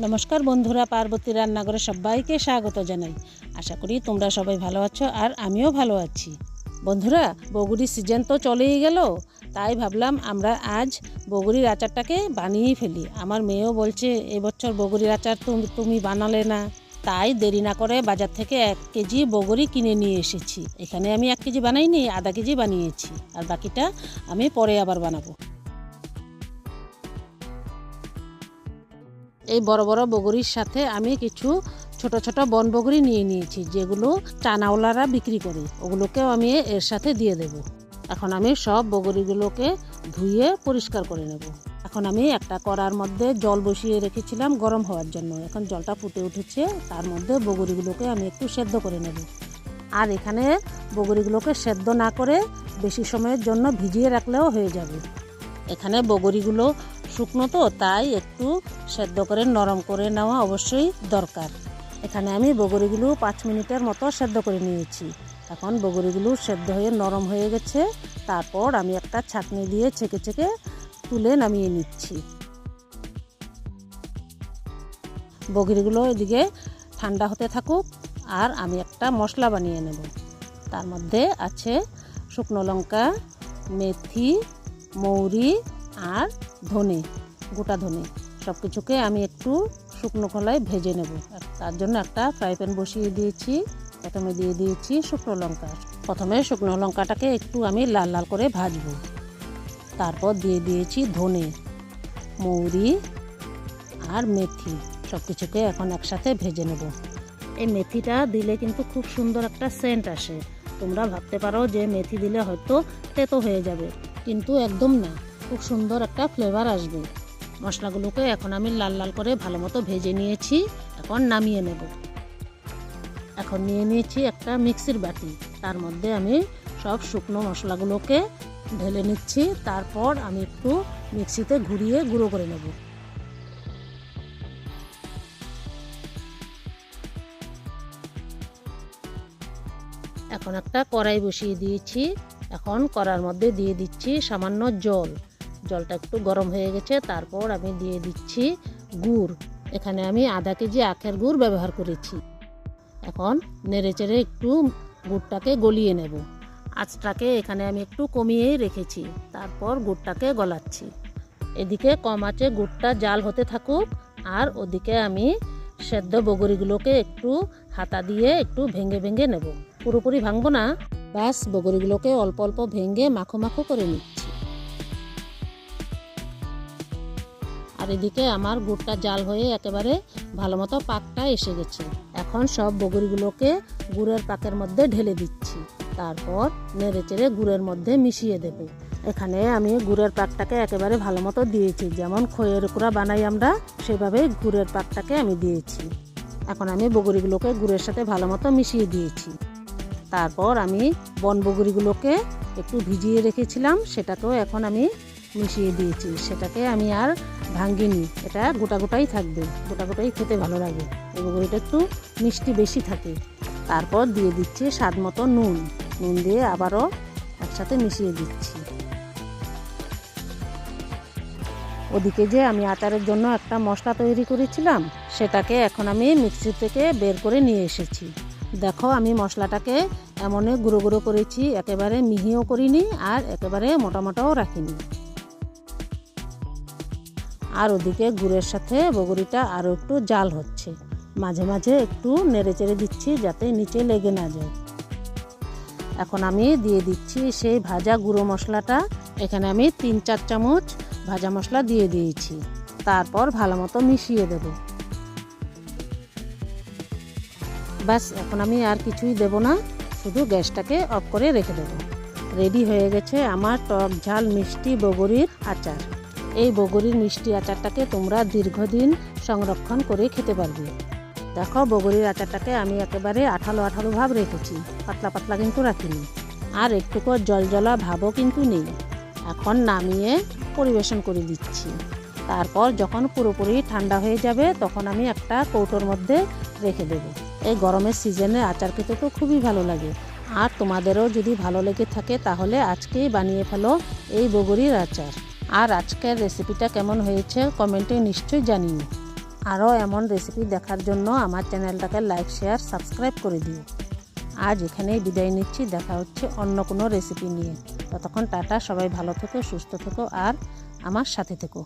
নমস্কার বন্ধুরা, পার্বতী রান্নাঘরে সবাইকে স্বাগত জানাই। আশা করি তোমরা সবাই ভালো আছো আর আমিও ভালো আছি। বন্ধুরা বগুড়ির সিজন তো চলেই গেল, তাই ভাবলাম আমরা আজ বগুড়ির আচারটাকে বানিয়েই ফেলি। আমার মেয়েও বলছে এবছর বগুড়ির আচার তুমি তুমি বানালে না। তাই দেরি না করে বাজার থেকে এক কেজি বগরি কিনে নিয়ে এসেছি। এখানে আমি এক কেজি বানাইনি, আধা কেজি বানিয়েছি। আর বাকিটা আমি পরে আবার বানাবো। এই বড় বড় বগরির সাথে আমি কিছু ছোট ছোট বন বগরি নিয়ে নিয়েছি, যেগুলো চানাওলারা বিক্রি করে। ওগুলোকেও আমি এর সাথে দিয়ে দেব। এখন আমি সব বগরিগুলোকে ধুয়ে পরিষ্কার করে নেব। এখন আমি একটা কড়ার মধ্যে জল বসিয়ে রেখেছিলাম গরম হওয়ার জন্য। এখন জলটা ফুটে উঠেছে, তার মধ্যে বগরিগুলোকে আমি একটু সেদ্ধ করে নেব। আর এখানে বগরিগুলোকে সেদ্ধ না করে বেশি সময়ের জন্য ভিজিয়ে রাখলেও হয়ে যাবে। এখানে বগরিগুলো শুকনো তো, তাই একটু সেদ্ধ করে, নরম করে নেওয়া অবশ্যই দরকার। এখানে আমি বগরিগুলো পাঁচ মিনিটের মতো সেদ্ধ করে নিয়েছি। এখন বগরিগুলো সেদ্ধ হয়ে নরম হয়ে গেছে। তারপর আমি একটা ছাঁকনি দিয়ে ছেঁকে ছেঁকে তুলে নামিয়ে নিচ্ছি। বগরিগুলো এদিকে ঠান্ডা হতে থাকুক, আর আমি একটা মশলা বানিয়ে নেব। তার মধ্যে আছে শুকনো লঙ্কা, মেথি, মৌরি আর ধনে, গোটা ধনে। সব কিছুকে আমি একটু শুকনো খোলায় ভেজে নেব। তার জন্য একটা ফ্রাই প্যান বসিয়ে দিয়েছি। প্রথমে দিয়ে দিয়েছি শুকনো লঙ্কা। প্রথমে শুকনো লঙ্কাটাকে একটু আমি লাল লাল করে ভাজবো। তারপর দিয়ে দিয়েছি ধনে, মৌরি আর মেথি। সব কিছুকে এখন একসাথে ভেজে নেব। এই মেথিটা দিলে কিন্তু খুব সুন্দর একটা সেন্ট আসে। তোমরা ভাবতে পারো যে মেথি দিলে হয়তো তেতো হয়ে যাবে, কিন্তু একদম না। খুব সুন্দর একটা ফ্লেভার আসবে। মশলাগুলোকে এখন আমি লাল লাল করে ভালো মতো ভেজে নিয়েছি, এখন নামিয়ে নেব। এখন নিয়ে নিয়েছি একটা মিক্সির বাটি। তার মধ্যে আমি সব শুকনো মশলাগুলোকে ঢেলে নিচ্ছি, তারপর আমি একটু মিক্সিতে ঘুরিয়ে গুঁড়ো করে নেব। এখন একটা কড়াই বসিয়ে দিয়েছি। এখন কড়ার মধ্যে দিয়ে দিচ্ছি সামান্য জল। জলটা একটু গরম হয়ে গেছে, তারপর আমি দিয়ে দিচ্ছি গুড়। এখানে আমি আধা কেজি আখের গুড় ব্যবহার করেছি। এখন নেড়ে চেড়ে একটু গুড়টাকে গলিয়ে নেব। আঁচটাকে এখানে আমি একটু কমিয়েই রেখেছি, তারপর গুড়টাকে গলাচ্ছি। এদিকে কম আঁচে গুড়টা জাল হতে থাকুক, আর ওদিকে আমি সেদ্ধ বগরিগুলোকে একটু হাতা দিয়ে একটু ভেঙে ভেঙে নেব। পুরোপুরি ভাঙবো না, ব্যাস বগরিগুলোকে অল্প অল্প ভেঙে মাখো মাখো করে নিচ্ছি। আর এদিকে আমার গুড়টা জাল হয়ে একেবারে ভালো মতো পাকটা এসে গেছে। এখন সব বগরিগুলোকে গুড়ের পাকের মধ্যে ঢেলে দিচ্ছি। তারপর নেড়ে চেড়ে গুড়ের মধ্যে মিশিয়ে দেব। এখানে আমি গুড়ের পাকটাকে একেবারে ভালো মতো দিয়েছি। যেমন খয়ের কুড়া বানাই আমরা, সেভাবে গুড়ের পাকটাকে আমি দিয়েছি। এখন আমি বগরিগুলোকে গুড়ের সাথে ভালো মতো মিশিয়ে দিয়েছি। তারপর আমি বন বগরিগুলোকে একটু ভিজিয়ে রেখেছিলাম, সেটাকেও এখন আমি মিশিয়ে দিয়েছি। সেটাকে আমি আর ভাঙ্গিনি। এটা গোটা গোটাই থাকবে, গোটা গোটাই খেতে ভালো লাগে। এই বগরিটা একটু মিষ্টি বেশি থাকে। তারপর দিয়ে দিচ্ছি স্বাদ মতো নুন। নুন দিয়ে আবারও একসাথে মিশিয়ে দিচ্ছি। ওদিকে যে আমি আচারের জন্য একটা মশলা তৈরি করেছিলাম, সেটাকে এখন আমি মিক্সি থেকে বের করে নিয়ে এসেছি। দেখো, আমি মশলাটাকে এমনে গুঁড়ো গুঁড়ো করেছি, একেবারে মিহিও করিনি আর একেবারে মোটা মোটাও রাখিনি। আর ওদিকে গুড়ের সাথে বগরিটা আরও একটু জাল হচ্ছে। মাঝে মাঝে একটু নেড়ে চেড়ে দিচ্ছি যাতে নিচে লেগে না যায়। এখন আমি দিয়ে দিচ্ছি সেই ভাজা গুঁড়ো মশলাটা। এখানে আমি তিন চার চামচ ভাজা মশলা দিয়ে দিয়েছি। তারপর ভালো মতো মিশিয়ে দেব। ব্যাস, এখন আমি আর কিছুই দেব না। শুধু গ্যাসটাকে অফ করে রেখে দেবো। রেডি হয়ে গেছে আমার টক ঝাল মিষ্টি বগরির আচার। এই বগরির মিষ্টি আচারটাকে তোমরা দীর্ঘদিন সংরক্ষণ করে খেতে পারবে। দেখো, বগরির আচারটাকে আমি একেবারে আঠালো আঠালো ভাব রেখেছি। পাতলা পাতলা কিন্তু রাখিনি। আর একটুকু জল জলা ভাবও কিন্তু নেই। এখন নামিয়ে পরিবেশন করে দিচ্ছি। তারপর যখন পুরোপুরি ঠান্ডা হয়ে যাবে, তখন আমি একটা কৌটোর মধ্যে রেখে দেবো। এই গরমের সিজনে আচার খেতে তো খুবই ভালো লাগে। আর তোমাদেরও যদি ভালো লেগে থাকে, তাহলে আজকেই বানিয়ে ফেলো এই বগরির আচার। আর আজকের রেসিপিটা কেমন হয়েছে, কমেন্টে নিশ্চয়ই জানিও। আরও এমন রেসিপি দেখার জন্য আমার চ্যানেলটাকে লাইক, শেয়ার সাবস্ক্রাইব করে দিও। আজ এখানেই বিদায় নিচ্ছি, দেখা হচ্ছে অন্য কোনো রেসিপি নিয়ে। ততক্ষণ টাটা, সবাই ভালো থেকো, সুস্থ থেকো, আর আমার সাথে থেকো।